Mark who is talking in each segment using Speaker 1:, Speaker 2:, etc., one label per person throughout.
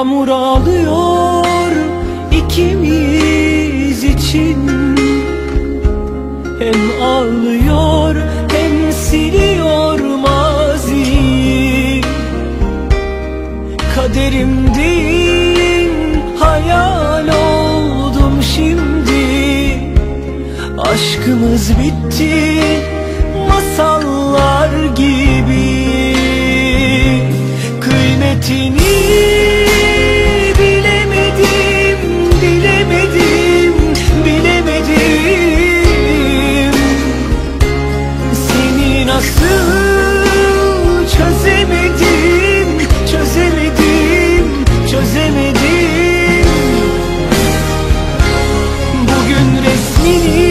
Speaker 1: Yağmur ağlıyor ikimiz için. Hem ağlıyor hem siliyor maziyi Kaderimdin hayal oldum şimdi. Aşkımız bitti masallar gibi. Kıymetini you.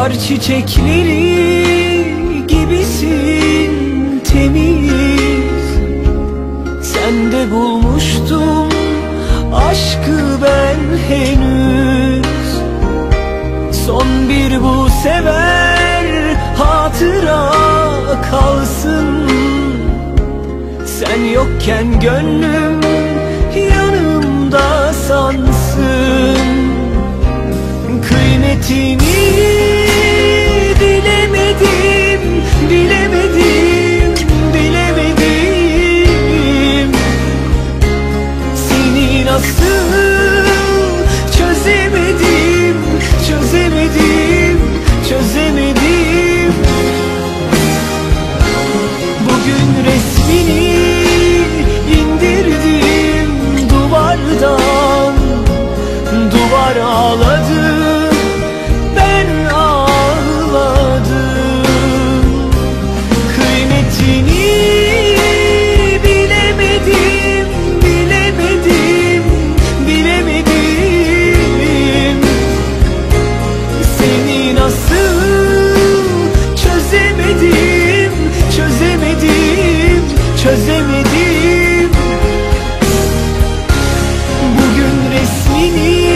Speaker 1: Kar çiçekleri gibisin temiz. Sende bulmuştum aşkı ben henüz. Son bir bu sever hatıra kalsın. Sen yokken gönlüm yanımda sansın. Kıymetini nasıl need.